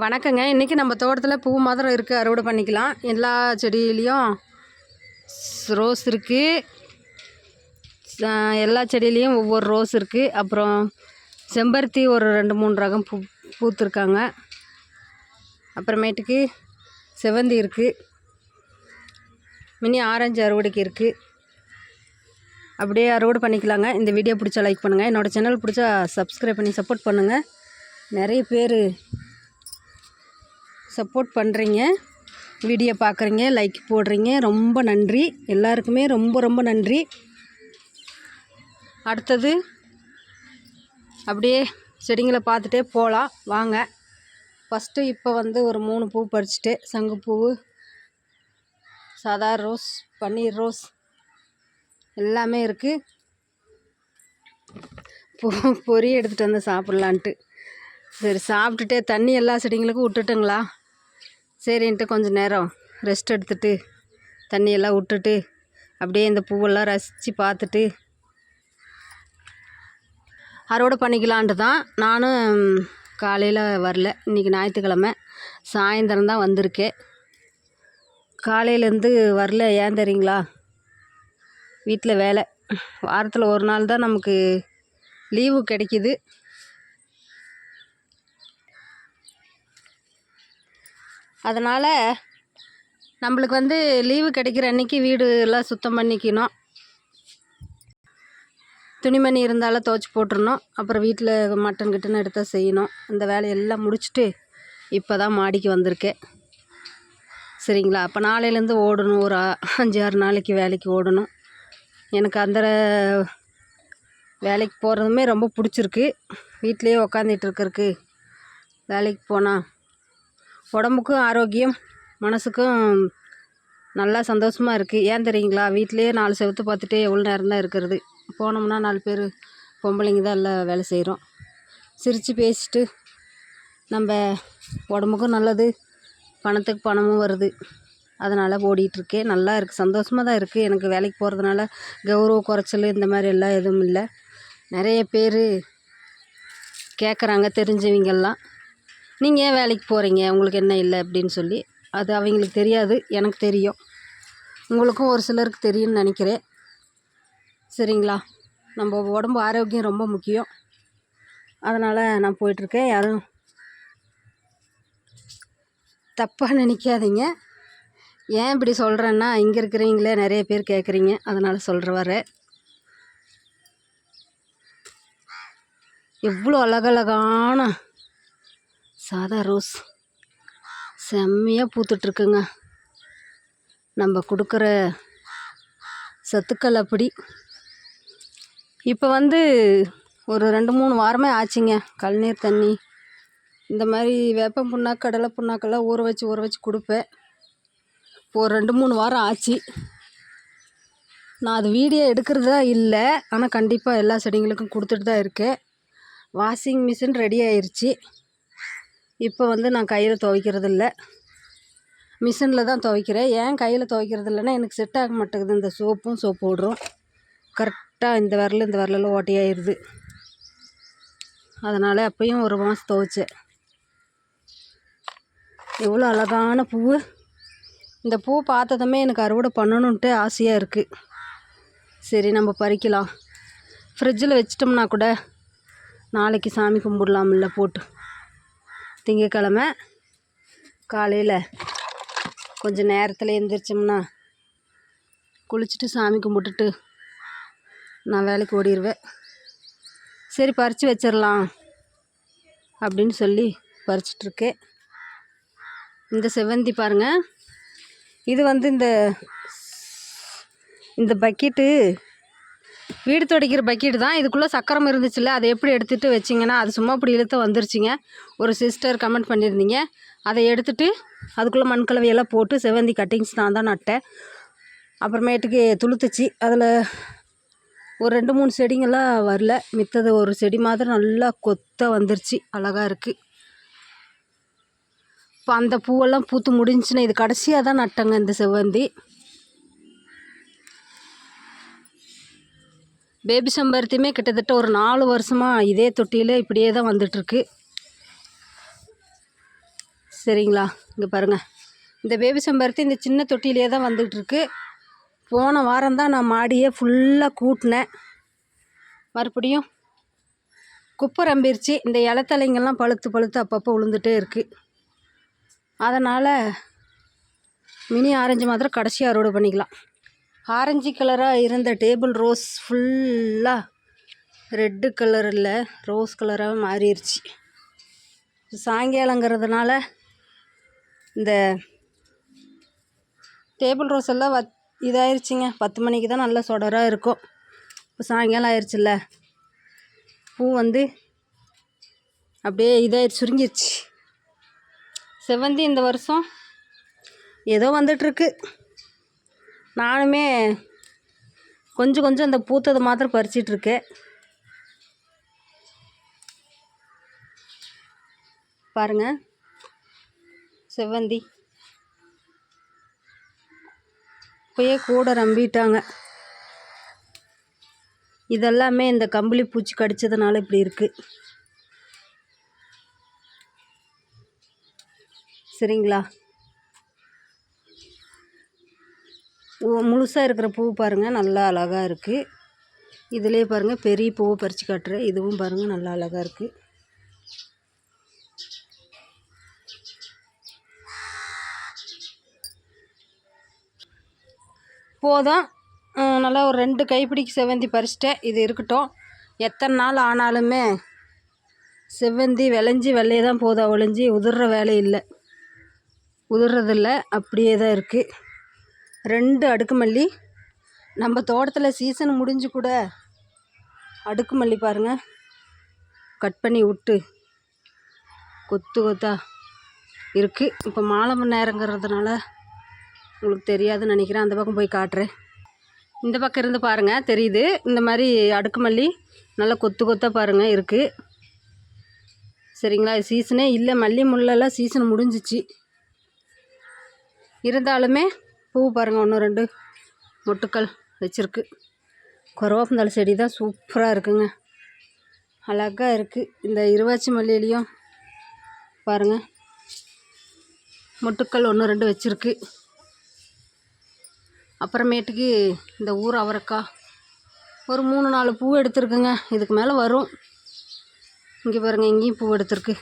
வணக்கங்க. இன்றைக்கி நம்ம தோட்டத்தில் பூ மாத்திரம் இருக்குது அறுவடை பண்ணிக்கலாம். எல்லா செடியிலையும் ரோஸ் இருக்குது எல்லா செடியிலையும் ஒவ்வொரு ரோஸ் இருக்குது அப்புறம் செம்பருத்தி ஒரு ரெண்டு மூணு ரகம் பூ பூத்துருக்காங்க. அப்புறமேட்டுக்கு செவந்தி இருக்குது மினி ஆரஞ்சு அறுவடைக்கு இருக்குது அப்படியே அறுவடை பண்ணிக்கலாங்க. இந்த வீடியோ பிடிச்சா லைக் பண்ணுங்கள் என்னோடய சேனல் பிடிச்சா சப்ஸ்கிரைப் பண்ணி சப்போர்ட் பண்ணுங்கள் நிறைய பேர் சப்போர்ட் பண்ணுறீங்க வீடியோ பார்க்குறீங்க லைக் போடுறீங்க. ரொம்ப நன்றி. எல்லாருக்குமே ரொம்ப ரொம்ப நன்றி. அடுத்தது அப்படியே செடிங்களை பார்த்துட்டே போகலாம் வாங்க. ஃபஸ்ட்டு இப்போ வந்து ஒரு மூணு பூ பறிச்சுட்டு சங்குப்பூவு சாதா ரோஸ் பன்னீர் ரோஸ் எல்லாமே இருக்குது பொ பொரி எடுத்துகிட்டு வந்து சாப்பிட்லான்ட்டு. சரி சாப்பிட்டுட்டே தண்ணி எல்லா செடிங்களுக்கும் விட்டுட்டுங்களா? சரின்ட்டு கொஞ்சம் நேரம் ரெஸ்ட் எடுத்துட்டு தண்ணியெல்லாம் விட்டுட்டு அப்படியே இந்த பூவெல்லாம் ரசித்து பார்த்துட்டு அறுவடை பண்ணிக்கலான்ட்டு தான் நானும் காலையில் வரல. இன்றைக்கி ஞாயிற்றுக்கிழமை. சாயந்தரம் தான் வந்திருக்கேன் காலையிலேருந்து வரல. ஏன் தெரியுங்களா? வீட்டில் வேலை. வாரத்தில் ஒரு நாள் தான் நமக்கு லீவு கிடைக்கிது. அதனால் நம்மளுக்கு வந்து லீவு கிடைக்கிற அன்றைக்கி வீடு எல்லாம் சுத்தம் பண்ணிக்கணும். துணிமணி இருந்தாலும் துவச்சி போட்டுருணும் அப்புறம் வீட்டில் மட்டன் கிட்டன் எடுத்தால் செய்யணும். அந்த வேலையெல்லாம் முடிச்சுட்டு இப்போ தான் மாடிக்கு வந்திருக்கேன் சரிங்களா? அப்போ நாளையிலேருந்து ஓடணும். ஒரு அஞ்சு ஆறு நாளைக்கு வேலைக்கு ஓடணும். எனக்கு அந்த வேலைக்கு போகிறதுமே ரொம்ப பிடிச்சிருக்கு. வீட்டிலேயே உக்காந்துட்டு இருக்கிறதுக்கு வேலைக்கு போனால் உடம்புக்கும் ஆரோக்கியம் மனசுக்கும் நல்லா சந்தோஷமாக இருக்குது ஏன் தெரியுங்களா? வீட்டிலேயே நாலு செவத்து பார்த்துட்டே எவ்வளோ நேரம் தான் இருக்கிறது. போனோம்னா நாலு பேர் பொம்பளைங்க தான் எல்லாம் வேலை செய்கிறோம் சிரித்து பேசிட்டு நம்ம உடம்புக்கும் நல்லது பணத்துக்கு பணமும் வருது. அதனால் ஓடிட்டுருக்கேன் நல்லா இருக்குது சந்தோஷமாக தான் இருக்குது எனக்கு வேலைக்கு போகிறதுனால கௌரவ குறைச்சல் இந்த மாதிரி எல்லாம் எதுவும் இல்லை. நிறைய பேர் கேட்குறாங்க தெரிஞ்சவங்கெல்லாம் நீங்கள் ஏன் வேலைக்கு போகிறீங்க உங்களுக்கு என்ன இல்லை? அப்படின்னு சொல்லி அது அவங்களுக்கு தெரியாது. எனக்கு தெரியும். உங்களுக்கும் ஒரு சிலருக்கு தெரியும்னு நினைக்கிறேன். சரிங்களா? நம்ம உடம்பு ஆரோக்கியம் ரொம்ப முக்கியம். அதனால் நான் போயிட்டுருக்கேன். யாரும் தப்பாக நினைக்காதீங்க. ஏன் இப்படி சொல்கிறேன்னா இங்கே இருக்கிறீங்களே நிறைய பேர் கேட்குறீங்க அதனால் சொல்கிற வர. எவ்வளோ அழகழகான சாதா ரோஸ். செம்மையாக பூத்துட்ருக்குங்க நம்ம கொடுக்குற சத்துக்கள் அப்படி. இப்போ வந்து ஒரு ரெண்டு மூணு வாரமே ஆச்சுங்க. கழுநீர் தண்ணி. இந்த மாதிரி வேப்பம் புண்ணாக்கு கடலை புண்ணாக்கெல்லாம் ஊற வச்சு ஊற வச்சு கொடுப்பேன். ஒரு ரெண்டு மூணு வாரம் ஆச்சு. நான் அது வீடியோ எடுக்கிறதா இல்லை. ஆனால் கண்டிப்பாக எல்லா செடிங்களுக்கும் கொடுத்துட்டு தான் இருக்கேன். வாஷிங் மிஷின் ரெடி ஆயிடுச்சு இப்போ வந்து நான் கையில் துவைக்கிறது இல்லை மிஷினில் தான் துவைக்கிறேன். ஏன் கையில் துவைக்கிறது இல்லைன்னா எனக்கு செட் ஆக மாட்டேங்குது. இந்த சோப்பும் சோப்பு பவுடரும் கரெக்டாக இந்த விரல் இந்த விரலில் ஓட்டையாயிருது. அதனால் அப்பயும் ஒரு மாதம் துவைச்சேன். எவ்வளோ அழகான பூ இந்த பூ பார்த்ததுமே எனக்கு அறுவடை பண்ணணுன்ட்டு ஆசையாக இருக்குது சரி நம்ம பறிக்கலாம். ஃப்ரிட்ஜில் வச்சிட்டோம்னா கூட நாளைக்கு சாமி கும்பிடலாம்ல போட்டு. திங்கக்கிழமை காலையில் கொஞ்சம் நேரத்தில் எழுந்திரிச்சோம்னா குளிச்சுட்டு சாமி கும்பிட்டுட்டு நான் வேலைக்கு ஓடிடுவேன் சரி பறித்து வச்சிடலாம் அப்படின்னு சொல்லி பறிச்சிட்ருக்கேன். இந்த செவ்வந்தி பாருங்கள் இது வந்து இந்த இந்த பக்கெட்டு வீடு துடைக்கிற பக்கெட்டு தான். இதுக்குள்ளே சக்கரம் இருந்துச்சுல்ல அதை எப்படி எடுத்துகிட்டு வச்சிங்கன்னா அது சும்மா இப்படி இழுத்து வந்துருச்சுங்க. ஒரு சிஸ்டர் கமெண்ட் பண்ணியிருந்தீங்க. அதை எடுத்துட்டு அதுக்குள்ளே மண்கலவையெல்லாம் போட்டு செவ்வந்தி கட்டிங்ஸ் நான் தான் நட்டேன். அப்புறமேட்டுக்கு துளுத்துச்சு. அதில் ஒரு ரெண்டு மூணு செடிங்கெல்லாம் வரல. மித்தது ஒரு செடி மாதிரி நல்லா கொத்த வந்துருச்சு. அழகாக இருக்குது இப்போ அந்த பூவெல்லாம் பூத்து முடிஞ்சுன்னா இது கடைசியாக தான் நட்டங்க இந்த செவ்வந்தி. பேபி செம்பருத்தியுமே கிட்டத்தட்ட ஒரு நாலு வருஷமாக இதே தொட்டியில் இப்படியே தான் வந்துட்டுருக்கு. சரிங்களா? இங்கே பாருங்கள் இந்த பேபி செம்பருத்தி இந்த சின்ன தொட்டியிலே தான் வந்துகிட்ருக்கு போன வாரம் தான் நான் மாடியே ஃபுல்லாக கூட்டினேன். மறுபடியும் குப்பை ரம்பிருச்சு. இந்த இலத்தலைங்கெல்லாம் பழுத்து பழுத்து அப்பப்போ விழுந்துட்டே இருக்குது அதனால் மினி ஆரஞ்சு மாத்திரம் கடைசி அறுவடை பண்ணிக்கலாம். ஆரஞ்சு கலராக இருந்த டேபிள் ரோஸ் ஃபுல்லாக ரெட்டு கலரில் ரோஸ் கலராக மாறிடுச்சு சாயங்காலங்கிறதுனால இந்த டேபிள் ரோஸ் எல்லாம் வத் இதாயிருச்சுங்க. பத்து மணிக்கு தான் நல்ல சொடராக இருக்கும். இப்போ சாயங்காலம் ஆயிடுச்சுல்ல பூ வந்து அப்படியே இதாகிடுச்சு சுருங்கிடுச்சு செவ்வந்தி இந்த வருஷம் ஏதோ வந்துட்டுருக்கு. நானுமே கொஞ்சம் கொஞ்சம் அந்த பூத்தது மாத்திரம் பறிச்சிட்ருக்கேன். பாருங்க. செவ்வந்தி. இப்போயே கூட ரம்பிட்டாங்க. இதெல்லாமே இந்த கம்பளி பூச்சி கடிச்சதுனால இப்படி இருக்குது சரிங்களா? முழுசாக இருக்கிற பூ பாருங்கள் நல்லா அழகாக இருக்குது இதிலே பாருங்கள் பெரிய பூவை பறித்து காட்டுறேன். இதுவும் பாருங்கள் நல்லா அழகாக இருக்குது போதும். நல்லா ஒரு ரெண்டு கைப்பிடிக்கு செவ்வந்தி பறிச்சிட்டேன். இது இருக்கட்டும். எத்தனை நாள் ஆனாலுமே செவ்வந்தி விளைஞ்சி வெள்ளையே தான் போதா ஒழிஞ்சி உதிர்ற வேலை இல்லை. உதிர்றதில்ல அப்படியே தான் இருக்குது ரெண்டு அடுக்குமல்லி. நம்ம தோட்டத்தில் சீசன் முடிஞ்சு கூட அடுக்குமல்லி பாருங்கள் கட் பண்ணி விட்டு கொத்து கொத்தா இருக்குது இப்போ மாலை மணி நேரங்கிறதுனால உங்களுக்கு தெரியாதுன்னு நினைக்கிறேன். அந்த பக்கம் போய் காட்டுறேன். இந்த பக்கம் இருந்து பாருங்கள் தெரியுது. இந்த மாதிரி அடுக்குமல்லி நல்லா கொத்து கொத்தாக பாருங்கள் இருக்குது சரிங்களா? சீசனே இல்லை. மல்லி முள்ளெல்லாம் சீசன் முடிஞ்சிச்சு. இருந்தாலுமே பூ பாருங்கள் ஒன்று ரெண்டு மொட்டுக்கள் வச்சுருக்கு. கருவேப்பந்தழை செடி தான் சூப்பராக இருக்குங்க. அழகாக இருக்குது இந்த இருவாச்சி மல்லியிலையும் பாருங்கள் மொட்டுக்கள் ஒன்று ரெண்டு வச்சுருக்கு. அப்புறமேட்டுக்கு இந்த ஊர் அவரைக்காய். ஒரு மூணு நாலு பூ எடுத்துருக்குங்க. இதுக்கு மேலே வரும். இங்கே பாருங்கள் இங்கேயும் பூ எடுத்துருக்கு.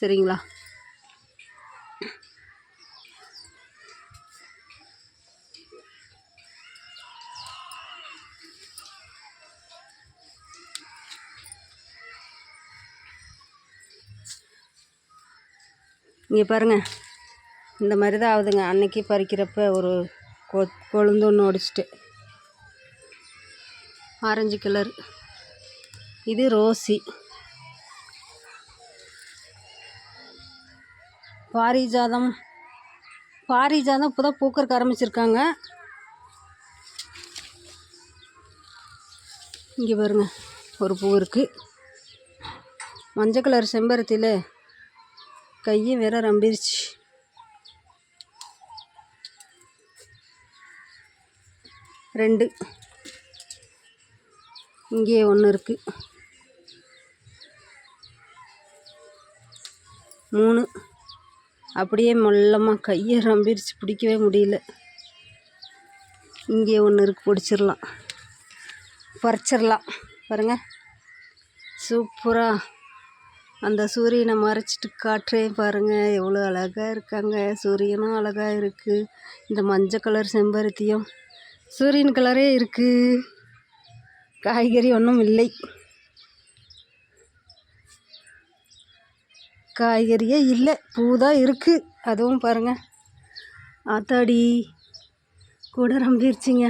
சரிங்களா? இங்கே பாருங்கள் இந்த மாதிரி தான் ஆகுதுங்க. அன்னைக்கு பறிக்கிறப்ப ஒரு கொ கொழுந்து ஒன்று ஒடிச்சிட்டு. Orange colour. இது ரோசி. பாரிஜாதம். பாரிஜாதம் இப்போ தான் பூக்கறக்கு ஆரம்பிச்சிருக்காங்க. இங்கே பாருங்க. ஒரு பூ இருக்குது மஞ்சள் கலர் செம்பருத்தியில் கையும் வேற ரம்பிருச்சு. ரெண்டு. இங்கே ஒன்று இருக்குது மூணு. அப்படியே மொல்லமாக கையை ரம்பிரிச்சு பிடிக்கவே முடியல. இங்கே ஒன்று இருக்குது பிடிச்சிடலாம் பறிச்சிடலாம் பாருங்கள் சூப்பராக அந்த சூரியனை மறைச்சிட்டு காற்றே பாருங்கள் எவ்வளோ அழகாக இருக்காங்க. சூரியனும் அழகாக இருக்குது இந்த மஞ்சள் கலர் செம்பருத்தியும் சூரியன் கலரே இருக்குது காய்கறி ஒன்றும் இல்லை. காய்கறியே இல்லை. பூ தான் இருக்குது அதுவும் பாருங்கள் ஆத்தாடி கூட நம்பிருச்சிங்க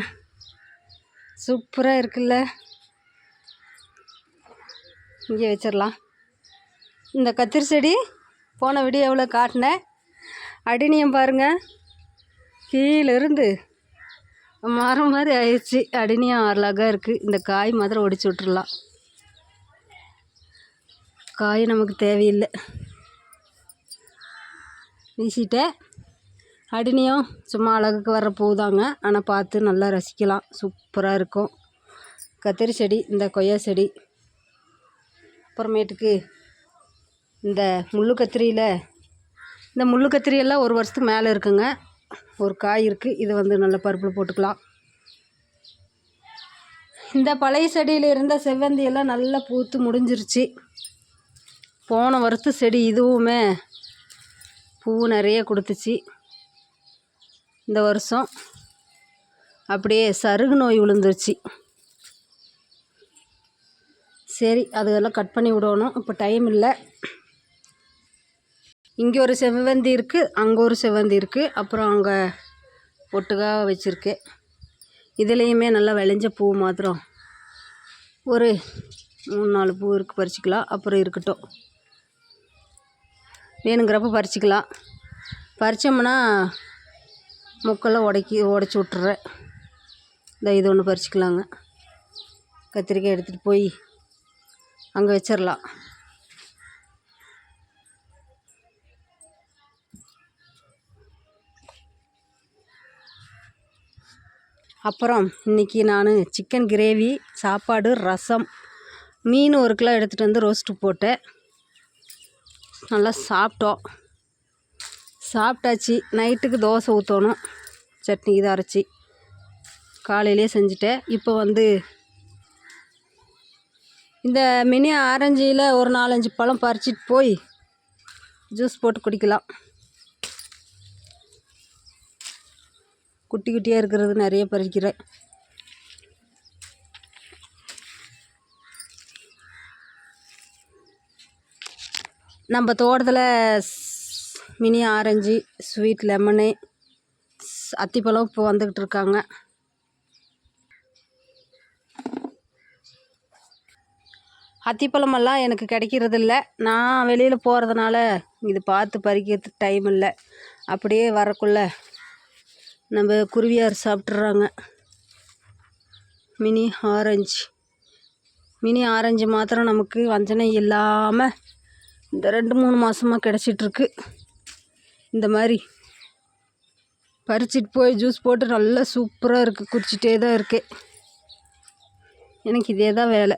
சூப்பராக இருக்குல்ல. இங்கே வச்சிடலாம். இந்த கத்திரி செடி போன வீடியோ எவ்வளோ காட்டினேன் அடினியம் பாருங்கள் கீழேருந்து மரம் மாதிரி ஆயிடுச்சு. அடினியம் அழகாக இருக்குது இந்த காய் மாதிரி ஒடிச்சு விட்றலாம் காய் நமக்கு தேவையில்லை. வீசிட்டேன் அடினியம் சும்மா அழகுக்கு வர்ற பூ தாங்க. ஆனால் பார்த்து நல்லா ரசிக்கலாம். சூப்பராக இருக்கும். கத்திரி செடி இந்த கொய்யா செடி. அப்புறமேட்டுக்கு இந்த முள்ளு கத்திரியில் இந்த முள்ளு கத்திரியெல்லாம் ஒரு வருஷத்துக்கு மேலே இருக்குங்க. ஒரு காய் இருக்குது இது வந்து நல்ல பருப்பில் போட்டுக்கலாம். இந்த பழைய செடியில் இருந்த செவ்வந்தியெல்லாம் நல்லா பூத்து முடிஞ்சிருச்சு. போன வருஷத்து செடி இதுவுமே பூ நிறைய கொடுத்துச்சு. இந்த வருஷம் அப்படியே சருகு நோய் விழுந்துருச்சு. சரி அதெல்லாம் கட் பண்ணி விடணும். இப்போ டைம் இல்லை. இங்கே ஒரு செவ்வந்தி இருக்குது அங்கே ஒரு செவ்வந்தி இருக்குது அப்புறம் அங்கே ஒட்டுக்காக வச்சுருக்கேன் இதுலேயுமே நல்லா விளைஞ்ச பூ மாத்திரம் ஒரு மூணு நாலு பூ இருக்குது பறிச்சிக்கலாம். அப்புறம் இருக்கட்டும். வேணுங்கிறப்ப பறிச்சிக்கலாம். பறித்தோம்னா முக்கெல்லாம் உடைக்கி உடச்சி விட்டுறேன். இந்த இது ஒன்று பறிச்சிக்கலாங்க. கத்திரிக்காய் எடுத்துகிட்டு போய் அங்கே வச்சிடலாம் அப்புறம் இன்றைக்கி நான் சிக்கன் கிரேவி சாப்பாடு ரசம் மீன் ஒரு கிலோ எடுத்துகிட்டு வந்து ரோஸ்ட்டு போட்டேன். நல்லா சாப்பிட்டோம். சாப்பிட்டாச்சு. நைட்டுக்கு தோசை ஊற்றணும் சட்னி இதை அரைச்சி. காலையிலே செஞ்சுட்டேன். இப்போ வந்து இந்த மினி ஆரஞ்சியில் ஒரு நாலஞ்சு பழம் பறிச்சிட்டு போய் ஜூஸ் போட்டு குடிக்கலாம். குட்டி குட்டியாக இருக்கிறது நிறைய பறிக்கிறேன் நம்ம தோட்டத்தில் மினி ஆரஞ்சு ஸ்வீட் லெமனு அத்திப்பழம் இப்போ வந்துக்கிட்டு இருக்காங்க. அத்திப்பழமெல்லாம் எனக்கு கிடைக்கிறது இல்லை நான் வெளியில் போகிறதுனால இது பார்த்து பறிக்கிறதுக்கு டைம் இல்லை. அப்படியே வரக்குள்ளே நம்ம குருவியார் சாப்பிட்றாங்க மினி ஆரஞ்சு. மினி ஆரஞ்சு மாத்திரம் நமக்கு வஞ்சனை இல்லாமல் இந்த ரெண்டு மூணு மாதமாக கிடச்சிட்ருக்கு. இந்த மாதிரி பறிச்சிட்டு போய் ஜூஸ் போட்டு நல்லா சூப்பராக இருக்குது குடிச்சிட்டே தான் இருக்கு. எனக்கு இதே தான் வேலை.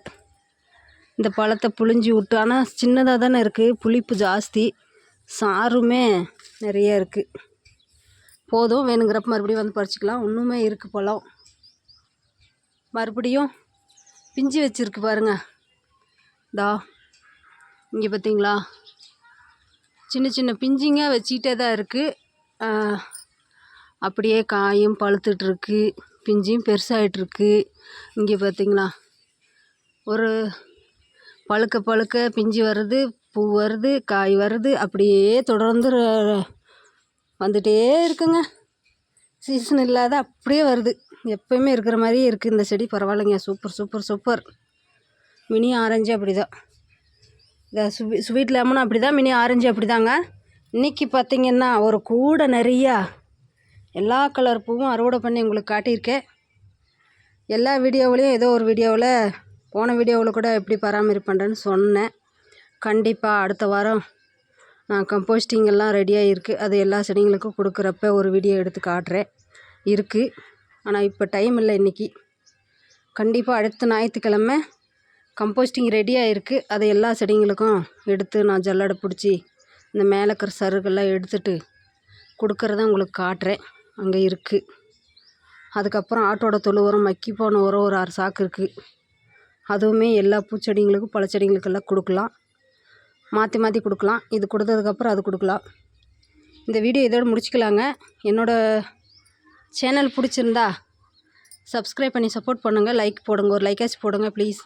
இந்த பழத்தை புழிஞ்சி விட்டு ஆனால் சின்னதாக தானே இருக்குது புளிப்பு ஜாஸ்தி. சாறுமே நிறைய இருக்குது போதும் வேணுங்கிறப்ப மறுபடியும் வந்து பறிச்சிக்கலாம். இன்னுமே இருக்குது பழம். மறுபடியும் பிஞ்சு வச்சுருக்கு பாருங்க. தா இங்கே பார்த்தீங்களா சின்ன சின்ன பிஞ்சிங்க வச்சுக்கிட்டே தான் இருக்குது அப்படியே காயும் பழுத்துட்ருக்கு. பிஞ்சியும் பெருசாகிட்ருக்கு இங்கே பார்த்தீங்களா ஒரு பழுக்க பழுக்க பிஞ்சு வருது பூ வருது காய் வருது. அப்படியே தொடர்ந்து வந்துகிட்டே இருக்குங்க. சீசன் இல்லாத அப்படியே வருது. எப்பயுமே இருக்கிற மாதிரியே இருக்குது இந்த செடி. பரவாயில்லைங்க. Super super super mini orange அப்படி தான் இந்த ஸ்வீ ஸ்வீட் லெமனும் அப்படி தான் மினி ஆரஞ்சு அப்படி தாங்க இன்றைக்கி பார்த்தீங்கன்னா ஒரு கூடை நிறையா எல்லா கலர் பூவும் அறுவடை பண்ணி உங்களுக்கு காட்டியிருக்கேன். எல்லா வீடியோவிலையும் ஏதோ ஒரு வீடியோவில் போன வீடியோவில் கூட எப்படி பராமரிப்பு பண்ணுறேன்னு சொன்னேன். கண்டிப்பாக அடுத்த வாரம் கம்போஸ்டிங் எல்லாம் ரெடியாக இருக்குது அது எல்லா செடிங்களுக்கும் கொடுக்குறப்ப ஒரு வீடியோ எடுத்து காட்டுறேன். இருக்குது ஆனால் இப்போ டைம் இல்லை இன்றைக்கி கண்டிப்பாக அடுத்த ஞாயிற்றுக்கிழம கம்போஸ்டிங் ரெடியாக இருக்குது அதை எல்லா செடிங்களுக்கும் எடுத்து நான் ஜல்லடை பிடிச்சி இந்த மேலே இருக்கிற சருகெல்லாம் எடுத்துட்டு கொடுக்குறத உங்களுக்கு காட்டுறேன். அங்கே இருக்குது அதுக்கப்புறம் ஆட்டோட தொழு உரம் மக்கி போன உரம் ஒரு ஆறு சாக்கு இருக்குது அதுவுமே எல்லா பூச்செடிங்களுக்கும் பழச்செடிங்களுக்கெல்லாம் கொடுக்கலாம். மாற்றி மாற்றி கொடுக்கலாம். இது கொடுத்ததுக்கப்புறம் அது கொடுக்கலாம். இந்த வீடியோ இதோடு முடிச்சுக்கலாங்க. என்னோடய சேனல் பிடிச்சிருந்தா சப்ஸ்கிரைப் பண்ணி சப்போர்ட் பண்ணுங்கள் லைக் போடுங்க. ஒரு லைக்காச்சு போடுங்க ப்ளீஸ்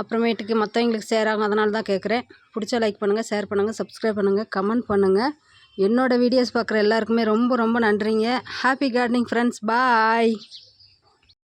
அப்புறமேட்டுக்கு மற்றவங்களுக்கு ஷேர் ஆகும். அதனால தான் கேட்குறேன் பிடிச்சா லைக் பண்ணுங்கள் ஷேர் பண்ணுங்கள் சப்ஸ்கிரைப் பண்ணுங்கள் கமெண்ட் பண்ணுங்கள் என்னோடய வீடியோஸ் பார்க்குற எல்லாருக்குமே ரொம்ப ரொம்ப நன்றிங்க. Happy gardening friends bye